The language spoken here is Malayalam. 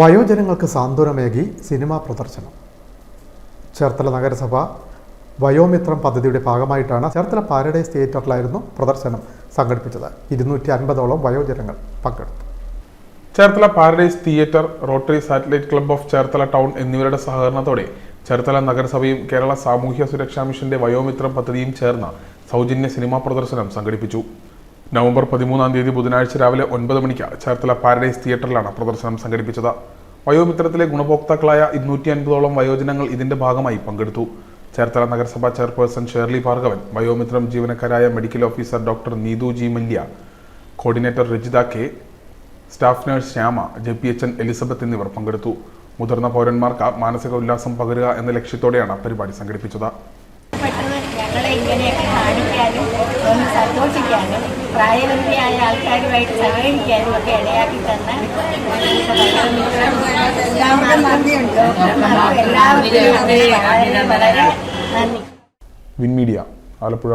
വയോജനങ്ങൾക്ക് സാന്ത്വനമേകി സിനിമാ പ്രദർശനം. ചേർത്തല നഗരസഭ വയോമിത്രം പദ്ധതിയുടെ ഭാഗമായിട്ടാണ് ചേർത്തല പാരഡൈസ് തിയേറ്ററിലായിരുന്നു പ്രദർശനം സംഘടിപ്പിച്ചത്. ഇരുന്നൂറ്റി അൻപതോളം വയോജനങ്ങൾ പങ്കെടുത്തു. Cherthala Paradise Theatre Rotary Satellite Club of Cherthala Town എന്നിവരുടെ സഹകരണത്തോടെ ചേർത്തല നഗരസഭയും കേരള സാമൂഹ്യ സുരക്ഷാ മിഷന്റെ വയോമിത്രം പദ്ധതിയും ചേർന്ന സൗജന്യ സിനിമാ പ്രദർശനം സംഘടിപ്പിച്ചു. നവംബർ പതിമൂന്നാം തീയതി ബുധനാഴ്ച രാവിലെ ഒൻപത് മണിക്ക് ചേർത്തല പാരഡൈസ് തിയേറ്ററിലാണ് പ്രദർശനം സംഘടിപ്പിച്ചത്. വയോമിത്രത്തിലെ ഗുണഭോക്താക്കളായ ഇരുന്നൂറ്റി അൻപതോളം വയോജനങ്ങൾ ഇതിന്റെ ഭാഗമായി പങ്കെടുത്തു. ചേർത്തല നഗരസഭാ chairperson Shirley Bhargavan Vayomithram ജീവനക്കാരായ medical officer doctor Neethu G Malya coordinator Rajitha K staff nurse Shyama J P H N Elizabeth എന്നിവർ പങ്കെടുത്തു. മുതിർന്ന പൗരന്മാർക്ക് മാനസിക ഉല്ലാസം പകരുക എന്ന ലക്ഷ്യത്തോടെയാണ് പരിപാടി സംഘടിപ്പിച്ചത്. ഒന്ന് സന്തോഷിക്കാനും പ്രായബന്ധിയായ ആൾക്കാരുമായിട്ട് സഹകരിക്കാനും ഒക്കെ ഇടയാക്കി തന്ന എല്ലാവർക്കും എല്ലാവർക്കും വളരെ നന്ദി. Win Media Alappuzha.